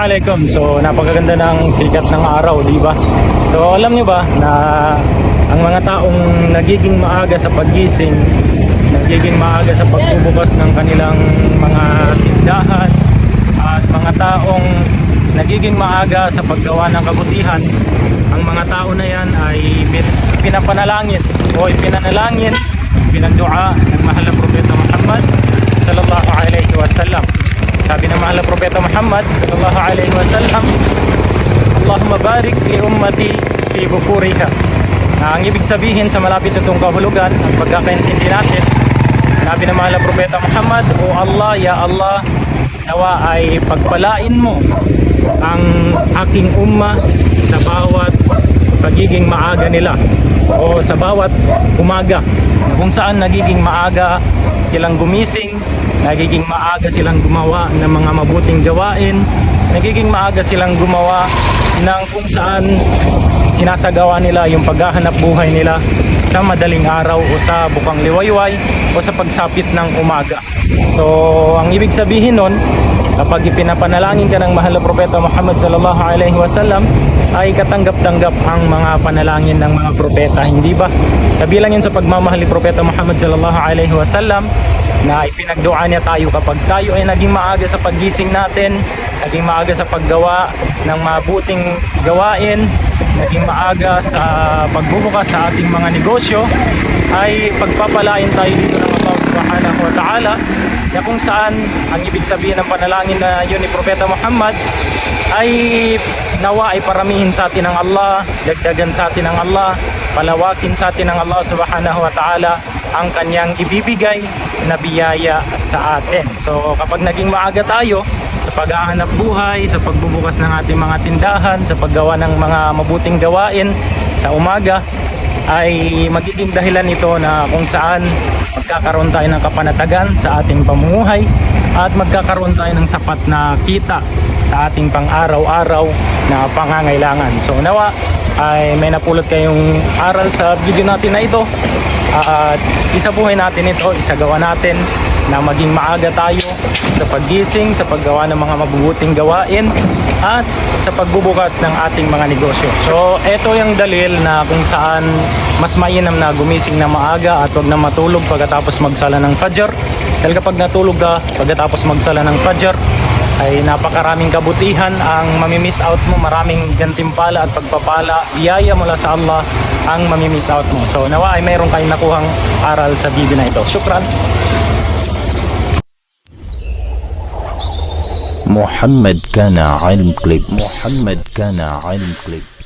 Alaikum. So napakaganda ng sikat ng araw, di ba? So alam niyo ba na ang mga taong nagiging maaga sa paggising, nagiging maaga sa pagbubukas ng kanilang mga tindahan at mga taong nagiging maaga sa paggawa ng kabutihan, ang mga tao na yan ay pin- pinapanalangin o ipinanalangin, pinagdua ng mahal na propeta Muhammad sallallahu alaihi wasallam. Sabi ng mahal na propeta Muhammad sallallahu alaihi wasallam, Allahumma barik li ummati fi bukuriha. Na ang ibig sabihin sa malapit na itong kahulugan, ang pagkakaintindi natin, sabi ng mahal na propeta Muhammad, O Allah, Ya Allah, nawa ay pagpalain mo ang aking umma sa bawat pagiging maaga nila o sa bawat umaga kung saan nagiging maaga silang gumising nagiging maaga silang gumawa ng mga mabuting gawain. Nagiging maaga silang gumawa ng kung saan sinasagawa nila yung paghahanap buhay nila sa madaling araw o sa bukang liwayway o sa pagsapit ng umaga. So ang ibig sabihin nun kapag ipinapanalangin ka ng mahal na propeta Muhammad sallallahu alaihi wasallam ay katanggap-tanggap ang mga panalangin ng mga propeta hindi ba? Kabilang yun sa pagmamahal ni propeta Muhammad sallallahu alaihi wasallam na ipinagdua niya tayo kapag tayo ay naging maaga sa paggising natin naging maaga sa paggawa ng mabuting gawain naging maaga sa pagbubukas sa ating mga negosyo ay pagpapalain tayo dito ng Allah subhanahu wa ta'ala na kung saan ang ibig sabihin ng panalangin na yun ni Propeta Muhammad ay nawa ay paramihin sa atin ng Allah, dagdagan sa atin ng Allah, palawakin sa atin ng Allah subhanahu wa ta'ala ang kanyang ibibigay na biyaya sa atin. So kapag naging maaga tayo sa paghahanap buhay, sa pagbubukas ng ating mga tindahan, sa paggawa ng mga mabuting gawain sa umaga, ay magiging dahilan ito na kung saan magkakaroon tayo ng kapanatagan sa ating pamumuhay at magkakaroon tayo ng sapat na kita sa ating pang-araw-araw na pangangailangan. So nawa ay may napulot kayong aral sa video natin na ito at isabuhay natin ito, isagawa natin na maging maaga tayo sa paggising, sa paggawa ng mga mabubuting gawain at sa pagbubukas ng ating mga negosyo. So, ito yung dalil na kung saan mas mainam na gumising na maaga at wag na matulog pagkatapos magsala ng Fajr. Dahil kapag natulog ka pagkatapos magsala ng Fajr, ay napakaraming kabutihan ang mamimiss out mo, maraming gantimpala at pagpapala, biyaya mula sa Allah ang mamimiss out mo. So nawa ay mayroon kayong nakuhang aral sa video na ito. Shukran. محمد كان علم كليبس محمد كان علم كليبس